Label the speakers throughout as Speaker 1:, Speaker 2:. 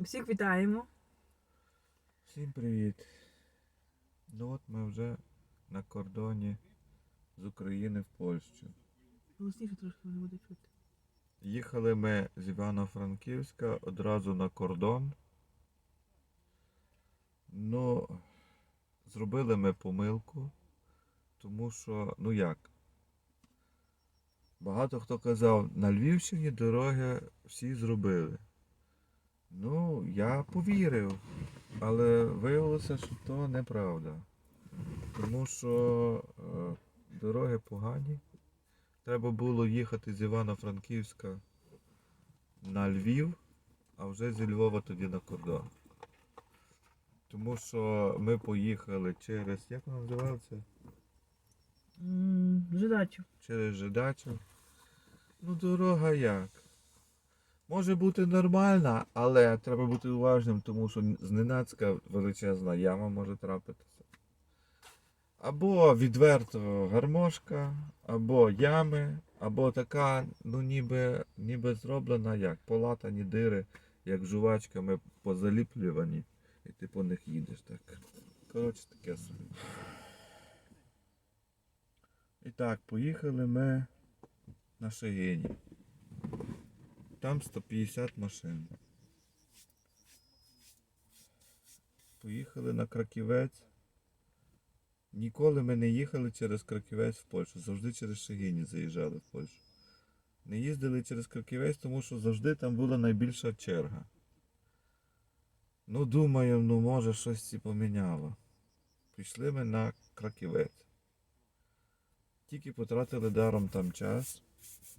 Speaker 1: Всіх вітаємо.
Speaker 2: Всім привіт. Ну от ми вже на кордоні з України в Польщу.
Speaker 1: Голосніше трошки не буде чути.
Speaker 2: Їхали ми з Івано-Франківська одразу на кордон. Ну, зробили ми помилку, тому що, ну як? Багато хто казав, на Львівщині дороги всі зробили. Ну, я повірив, але виявилося, що то неправда. Тому що е, дороги погані. Треба було їхати з Івано-Франківська на Львів, а вже зі Львова тоді на кордон. Тому що ми поїхали через, як воно називається?
Speaker 1: Жидачу.
Speaker 2: Через Жидачу. Ну, дорога як? Може бути нормальна, але треба бути уважним, тому що зненацька величезна яма може трапитися. Або відверто гармошка, або ями, або така, ну ніби, ніби зроблена як полатані дири, як жувачками позаліплювані, і ти по них їдеш так. Коротше, таке собі. І так, поїхали ми на Шегині. Там 150 машин. Поїхали на Краківець. Ніколи ми не їхали через Краківець в Польщу. Завжди через Шегині заїжджали в Польщу. Не їздили через Краківець, тому що завжди там була найбільша черга. Ну, думаю, ну може щось і поміняло. Пішли ми на Краківець. Тільки потратили даром там час,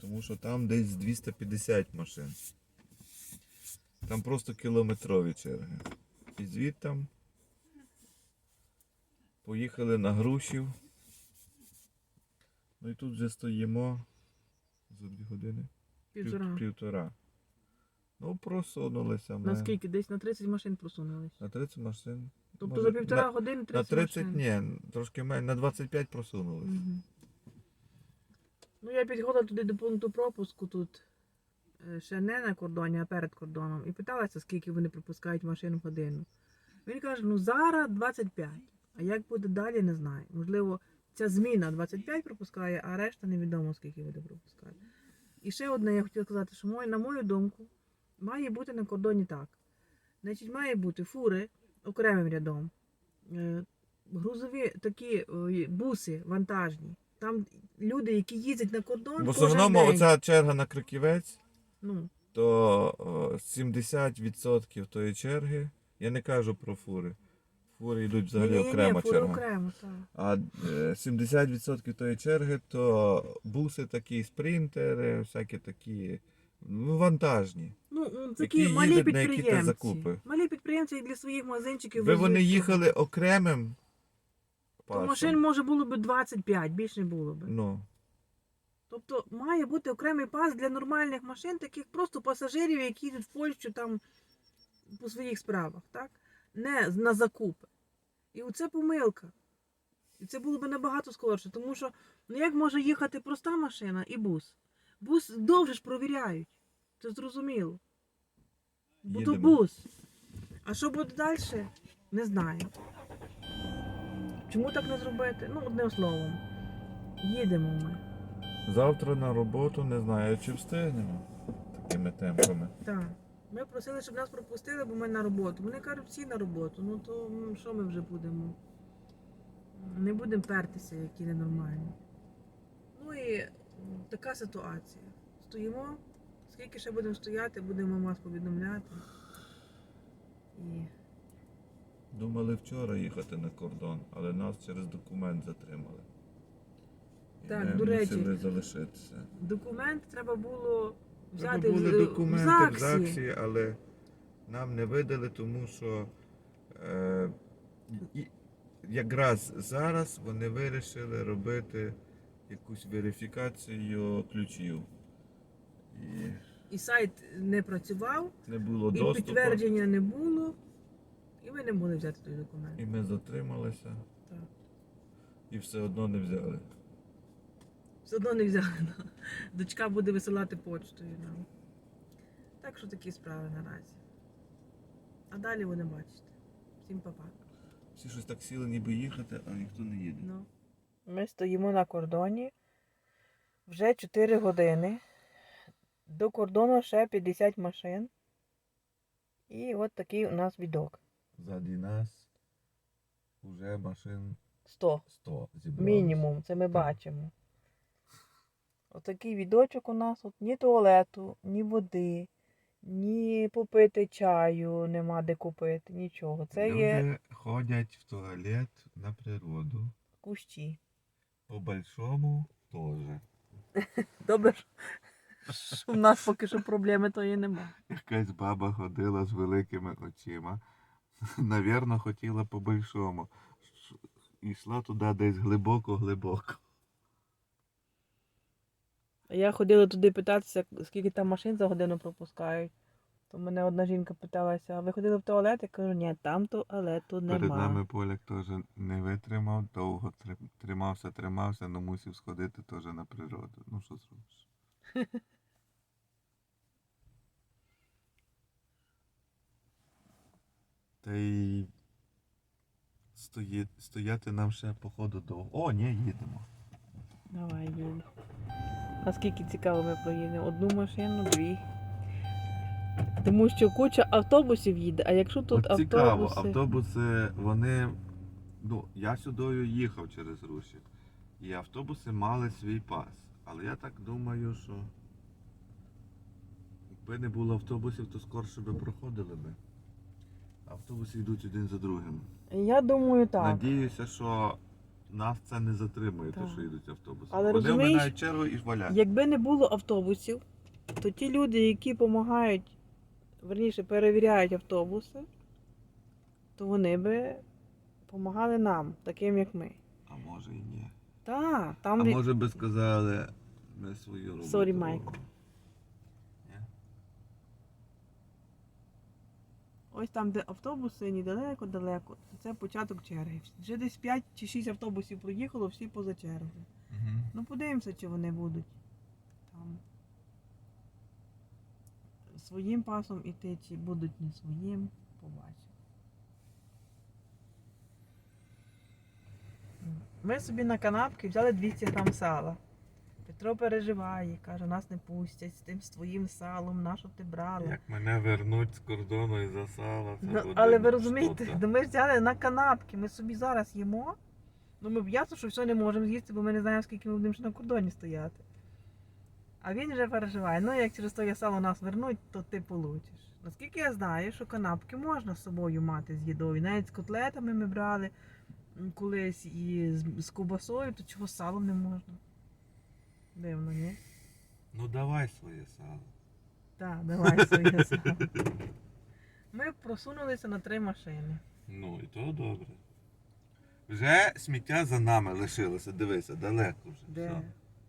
Speaker 2: тому що там десь 250 машин. Там просто кілометрові черги. І звідтам поїхали на Грушів. Ну і тут вже стоїмо за дві години. Пів-
Speaker 1: Півтора.
Speaker 2: Півтора. Ну, просунулися ми.
Speaker 1: Наскільки? Десь на 30 машин просунулись.
Speaker 2: На 30 машин.
Speaker 1: Тобто
Speaker 2: Може,
Speaker 1: за півтора
Speaker 2: на,
Speaker 1: години 30
Speaker 2: на 30
Speaker 1: машин.
Speaker 2: ні, трошки менше, на 25 просунулися.
Speaker 1: Мгм. Ну, я підходила туди до пункту пропуску тут е, ще не на кордоні, а перед кордоном. І питалася, скільки вони пропускають машин в годину. Він каже, ну зараз 25. А як буде далі, не знаю. Можливо, ця зміна 25 пропускає, а решта невідомо, скільки буде пропускати. І ще одне я хотіла сказати, що на мою думку, має бути на кордоні так. Значить, має бути фури окремим рядом. Е, Грузові такі буси вантажні. Там люди, які їздять на кордон.
Speaker 2: В
Speaker 1: кожен
Speaker 2: основному
Speaker 1: день.
Speaker 2: оця черга на Краківець,
Speaker 1: Ну,
Speaker 2: то о, 70% тої черги, я не кажу про фури. Фури йдуть взагалі
Speaker 1: ні-ні-ні,
Speaker 2: окрема
Speaker 1: фури
Speaker 2: черга.
Speaker 1: окремо, так.
Speaker 2: А е, 70% тої черги то буси такі, спринтери, всякі такі ну, вантажні.
Speaker 1: Ну, м,
Speaker 2: Які
Speaker 1: малі
Speaker 2: їдуть на які-то
Speaker 1: підприємці.
Speaker 2: закупи.
Speaker 1: Малі підприємці для своїх магазинчиків.
Speaker 2: Ви вони їхали окремим
Speaker 1: То машин може було б 25, більше не було б.
Speaker 2: Ну,
Speaker 1: Тобто має бути окремий пас для нормальних машин, таких просто пасажирів, які йдуть в Польщу там по своїх справах, так? Не на закупи. І оце помилка. І це було б набагато скорше, тому що ну як може їхати проста машина і бус? Бус довше ж провіряють. Це зрозуміло. Бо то
Speaker 2: Їдемо.
Speaker 1: бус. А що буде далі? Не знаю. Чому так не зробити? Ну, одним словом. Їдемо ми.
Speaker 2: завтра на роботу не знаю, чи встигнемо такими темпами.
Speaker 1: Так. Ми просили, щоб нас пропустили, бо ми на роботу. Вони кажуть, всі на роботу. Ну то що ми вже будемо? Не будемо пертися, які ненормальні. Ну і така ситуація. Стоїмо, скільки ще будемо стояти, будемо вас повідомляти. І
Speaker 2: Думали вчора їхати на кордон, але нас через документ затримали. І
Speaker 1: Так,
Speaker 2: ми
Speaker 1: до речі.
Speaker 2: мусили залишитися.
Speaker 1: документ треба було взяти
Speaker 2: Треба були
Speaker 1: в,
Speaker 2: документи
Speaker 1: в
Speaker 2: в
Speaker 1: ЗАГСі.
Speaker 2: ЗАГСі, але нам не видали, тому що е, і, якраз зараз вони вирішили робити якусь верифікацію ключів. І
Speaker 1: І сайт не працював,
Speaker 2: не було
Speaker 1: і
Speaker 2: доступу.
Speaker 1: підтвердження не було, і ми не могли взяти той документ.
Speaker 2: І ми затрималися
Speaker 1: Так.
Speaker 2: і все одно не взяли.
Speaker 1: Все одно не взяли. да. Дочка буде висилати почтою нам. Так що такі справи наразі. А далі будемо бачити. Всім па-па.
Speaker 2: Всі щось так сіли, ніби їхати, а ніхто не їде.
Speaker 1: Ну. Ми стоїмо на кордоні вже 4 години. До кордону ще 50 машин. І от такий у нас відок.
Speaker 2: Ззаді нас вже машин
Speaker 1: 100.
Speaker 2: 100 зібралось.
Speaker 1: Мінімум, це ми
Speaker 2: Так.
Speaker 1: бачимо. Отакий відочок у нас. От ні туалету, ні води, ні попити чаю нема де купити, нічого. Це є
Speaker 2: ходять в туалет на природу.
Speaker 1: кущі.
Speaker 2: По большому теж.
Speaker 1: Добре, що в нас поки що проблеми тої нема.
Speaker 2: Якась баба ходила з великими очима. Навірно, хотіла по большому. Ш- Йшла туди десь глибоко-глибоко.
Speaker 1: Я ходила туди питатися, скільки там машин за годину пропускають. То мене одна жінка питалася, а ви ходили в туалет? Я кажу, ні, там туалету нема.
Speaker 2: Перед нами поляк теж не витримав, довго тримався, тримався, але мусив сходити теж на природу. Ну що зробиш? Та й стої... стояти нам ще походу довго. О, ні, їдемо.
Speaker 1: Давай, їдь. Наскільки цікаво ми проїдемо? Одну машину, дві. Тому що куча автобусів їде, а якщо тут
Speaker 2: От цікаво,
Speaker 1: автобуси.
Speaker 2: автобуси, вони. Ну, я сюди їхав через Руші. І автобуси мали свій пас. Але я так думаю, що якби не було автобусів, то скорше би проходили би. Автобуси йдуть один за другим.
Speaker 1: Я думаю, так.
Speaker 2: Надіюся, що нас це не затримує,
Speaker 1: Так.
Speaker 2: що йдуть автобуси.
Speaker 1: Але
Speaker 2: Вони
Speaker 1: розумієш,
Speaker 2: оминають чергу і валяють.
Speaker 1: Якби не було автобусів, то ті люди, які допомагають, верніше перевіряють автобуси, то вони би допомагали нам, таким як ми.
Speaker 2: А може і ні.
Speaker 1: Так, там
Speaker 2: А
Speaker 1: де-
Speaker 2: може би сказали, ми свою роботу.
Speaker 1: Sorry, Mike.
Speaker 2: робимо.
Speaker 1: Ось там, де автобуси недалеко-далеко, це початок черги. Вже десь 5 чи 6 автобусів проїхало, всі поза чергою.
Speaker 2: Мгм.
Speaker 1: Ну подивимося, чи вони будуть там своїм пасом іти, чи будуть не своїм, побачимо. Ми собі на канапки взяли 200 грам сала. Петро переживає, каже, нас не пустять з тим з твоїм салом, на що ти брала.
Speaker 2: Як мене вернуть з кордону і за сало, це
Speaker 1: Ну,
Speaker 2: буде
Speaker 1: але ви розумієте, ну, ми ж взяли на канапки, ми собі зараз їмо. Ну ми б ясно, що все не можемо з'їсти, бо ми не знаємо, скільки ми будемо ще на кордоні стояти. А він вже переживає, ну як через то сало нас вернуть, то ти получиш. Наскільки я знаю, що канапки можна з собою мати з їдою. Навіть з котлетами ми брали колись і з, з ковбасою, то чого з салом не можна. Дивно, ні?
Speaker 2: Ну давай своє сало.
Speaker 1: Так, давай своє сало. Ми просунулися на три машини.
Speaker 2: Ну і то добре. Вже сміття за нами лишилося, дивися, далеко вже.
Speaker 1: Де?
Speaker 2: Все.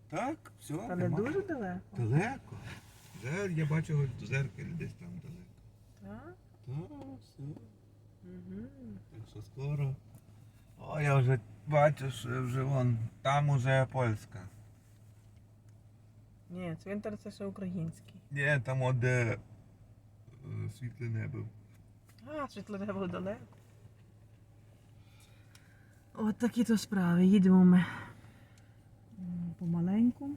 Speaker 2: Так, все.
Speaker 1: Та не дуже далеко.
Speaker 2: Далеко. Вже я бачу в зеркалі десь там далеко.
Speaker 1: Так?
Speaker 2: Так, все.
Speaker 1: Угу.
Speaker 2: Так що скоро. О, я вже бачу, що вже вон, там уже польська.
Speaker 1: Ні, цвинтар це ще український.
Speaker 2: Ні, там от де е, світле небо.
Speaker 1: А, світло було далеко. От такі то справи. Їдемо ми помаленьку.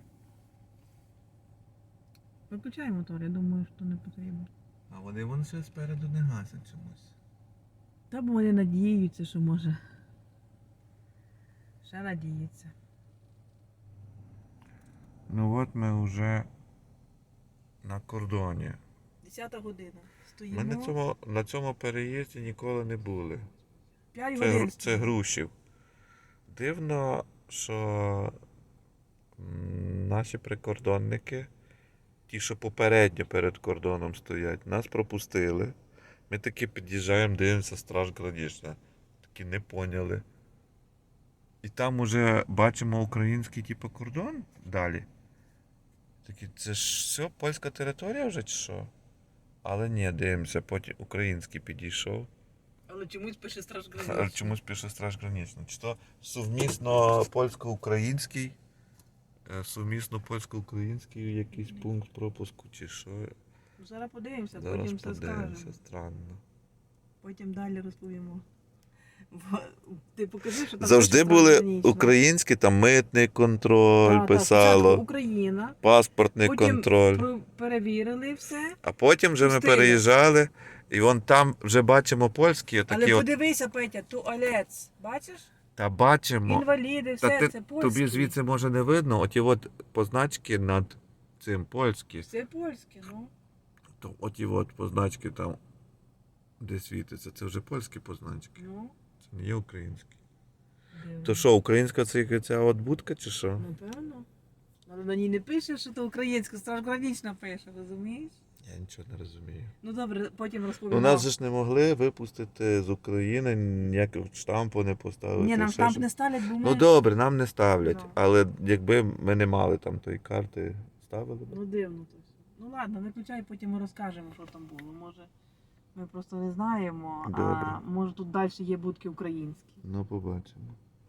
Speaker 1: Виключай мотор, я думаю, що не потрібно.
Speaker 2: А вони вон ще спереду не гасять чомусь.
Speaker 1: Та бо вони надіються, що може. Ще надіються.
Speaker 2: Ну от ми вже на кордоні.
Speaker 1: Десята година.
Speaker 2: Ми на цьому, на цьому переїзді ніколи не були.
Speaker 1: П'ять
Speaker 2: Це,
Speaker 1: годин.
Speaker 2: Це. Грушів. Дивно, що наші прикордонники, ті, що попередньо перед кордоном стоять, нас пропустили. Ми таки під'їжджаємо, дивимося страж Гранічна. Такі не поняли. І там уже бачимо український типу кордон далі. Такі, це ж все польська територія вже чи що? Але ні, дивимося, потім український підійшов.
Speaker 1: Але чомусь пише страж
Speaker 2: Але чомусь пише страж гранична. Чи то сумісно польсько-український, е, сумісно польсько-український якийсь пункт пропуску, чи що.
Speaker 1: Зараз подивимося,
Speaker 2: Зараз
Speaker 1: потім все скажемо.
Speaker 2: странно.
Speaker 1: Потім далі розповімо. Ти покажи, що там
Speaker 2: Завжди були українські, там митний контроль
Speaker 1: Так, так,
Speaker 2: писало,
Speaker 1: спочатку Україна,
Speaker 2: паспортний
Speaker 1: потім
Speaker 2: контроль.
Speaker 1: перевірили все.
Speaker 2: А потім вже ми переїжджали, і вон там вже бачимо польські,
Speaker 1: Але
Speaker 2: отакі от.
Speaker 1: подивися, Петя, туалет. Бачиш?
Speaker 2: Та бачимо.
Speaker 1: Інваліди, все
Speaker 2: Та ти,
Speaker 1: це польське.
Speaker 2: тобі звідси може не видно, оті от позначки над цим польські.
Speaker 1: Все польське, ну.
Speaker 2: То оті от позначки там, де світиться, це вже польські позначки.
Speaker 1: Ну,
Speaker 2: Це є українські. То що, українська це ця от будка чи що?
Speaker 1: Напевно. Але на ній не пише, що то українська, страшгранічна пише, розумієш?
Speaker 2: Я нічого не розумію.
Speaker 1: Ну добре, потім розповімо.
Speaker 2: У нас же ж не могли випустити з України, ніякого штампу не поставити.
Speaker 1: Ні, нам штамп не ставлять, бо ми...
Speaker 2: Ну добре, нам не ставлять.
Speaker 1: Ну.
Speaker 2: Але якби ми не мали там тої карти, ставили б.
Speaker 1: Ну дивно то все. Ну ладно, виключай, потім ми розкажемо, що там було. Може, ми просто не знаємо, а може тут далі є будки українські.
Speaker 2: Ну, побачимо.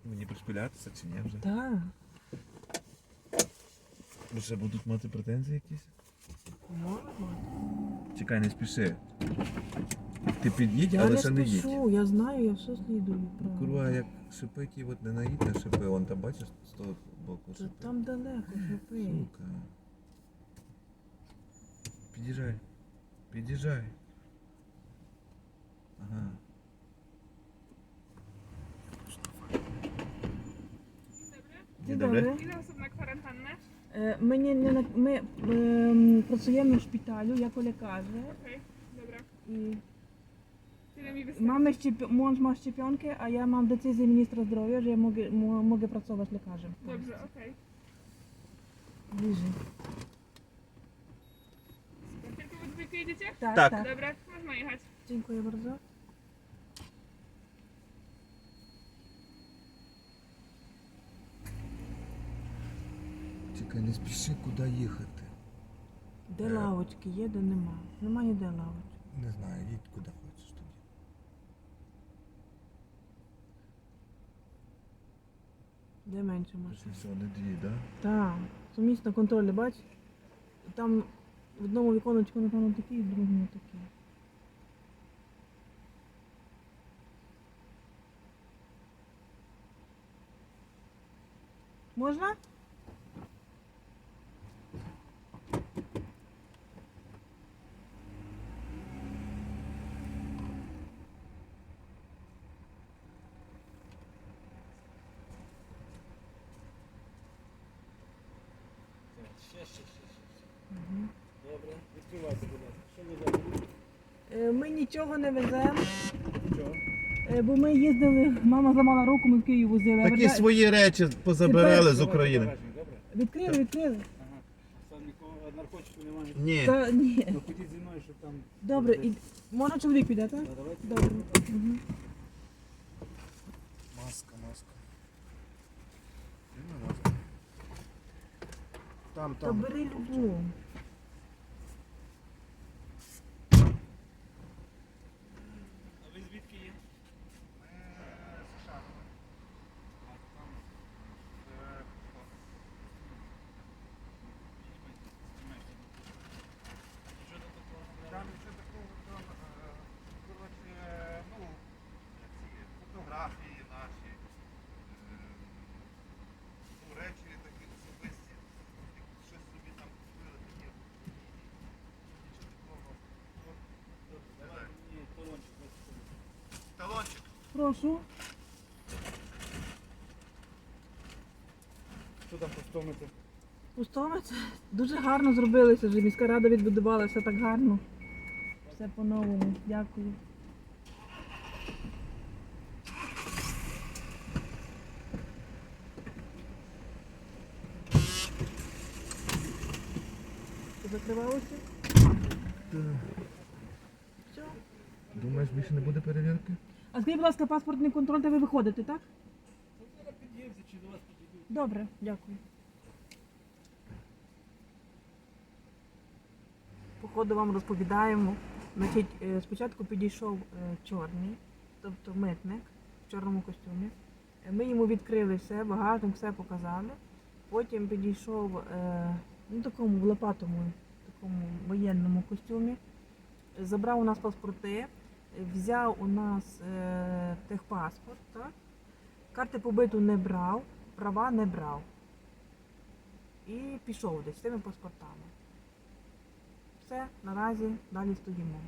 Speaker 2: Мені пришпилятися чи ні вже?
Speaker 1: Так.
Speaker 2: Бо ще будуть мати претензії якісь?
Speaker 1: Може бути.
Speaker 2: Чекай, не спіши. Ти під'їдь,
Speaker 1: Я
Speaker 2: але
Speaker 1: не
Speaker 2: ще не їдь.
Speaker 1: спішу, я знаю, я все слідую. правильно.
Speaker 2: Курва, як шипить і от не наїдь на шипи, вон там бачиш з того боку
Speaker 1: Та
Speaker 2: шипи.
Speaker 1: там далеко, шипи.
Speaker 2: Сука. Під'їжджай. Під'їжджай.
Speaker 1: Dzień dobry.
Speaker 3: Ile osób na kwarantannę?
Speaker 1: E, my, nie, nie, my pracujemy w szpitalu jako lekarze
Speaker 3: Okej, dobra.
Speaker 1: i
Speaker 3: Tyle mi
Speaker 1: mamy mąż ma szczepionkę, a ja mam decyzję ministra zdrowia, że ja mogę, mogę pracować lekarzem.
Speaker 3: Dobrze, okej.
Speaker 1: Bliżej.
Speaker 3: Super. Tylko wy dwójkę jedziecie?
Speaker 1: Tak,
Speaker 2: tak.
Speaker 1: tak.
Speaker 3: Dobra, można jechać.
Speaker 1: Dziękuję bardzo.
Speaker 2: Чекай, не спіши, куди їхати.
Speaker 1: Де
Speaker 2: Е.
Speaker 1: лавочки є, де нема. Нема ніде лавочки.
Speaker 2: Не знаю, їдь куди хочеш тоді.
Speaker 1: Де менше машин.
Speaker 2: все, не дві? Да?
Speaker 1: Так. Сумісно контролі, бач? Там в одному віконечку, напевно, такий, в другому такий. Можна? Мгм.
Speaker 4: Добре, відкривайте, будь ласка. Що ви робите?
Speaker 1: Е, Ми нічого не веземо, е, бо ми їздили, мама зламала руку, ми в Київ возили.
Speaker 2: Такі
Speaker 1: верда-
Speaker 2: свої речі позабирали з України.
Speaker 1: Відкрили, відкрили.
Speaker 4: Ага. Сам нікого наркотиків немає.
Speaker 2: Ні.
Speaker 1: Та ні.
Speaker 4: Ну ходіть зі мною, щоб там.
Speaker 1: Добре, і можна чоловік піде, так?
Speaker 4: Да, давайте.
Speaker 1: Добре. Угу.
Speaker 4: Маска, маска. маска. Там,
Speaker 1: Та
Speaker 4: там.
Speaker 1: бери любу.
Speaker 4: А ви звідки є? США.
Speaker 5: Там ще такого там, е, коротше, ну, як ці фотографії наші, е, ну, речі такі особисті, як щось собі там купили такі. Нічого такого. Ну, давай.
Speaker 4: Ні, талончик. ось тут.
Speaker 5: Талончик.
Speaker 1: Прошу.
Speaker 4: Що там постомити?
Speaker 1: Пустомець. Дуже гарно зробилися вже. Міська рада відбудувала все так гарно. Все по-новому. Дякую. Ти Закривалося? Все.
Speaker 2: Думаєш, більше не буде перевірки?
Speaker 1: А скажіть, будь ласка, паспортний контроль, де ви виходите, так? Добре, дякую. Походу вам розповідаємо. Значить, е, спочатку підійшов е, чорний, тобто митник в чорному костюмі. Е, Ми йому відкрили все, багажник, все показали. Потім підійшов ну, такому в лопатому, такому воєнному костюмі. Забрав у нас паспорти. Взяв у нас е, техпаспорт, так? карти побиту не брав, права не брав. І пішов десь з тими паспортами. Все, наразі далі стоїмо.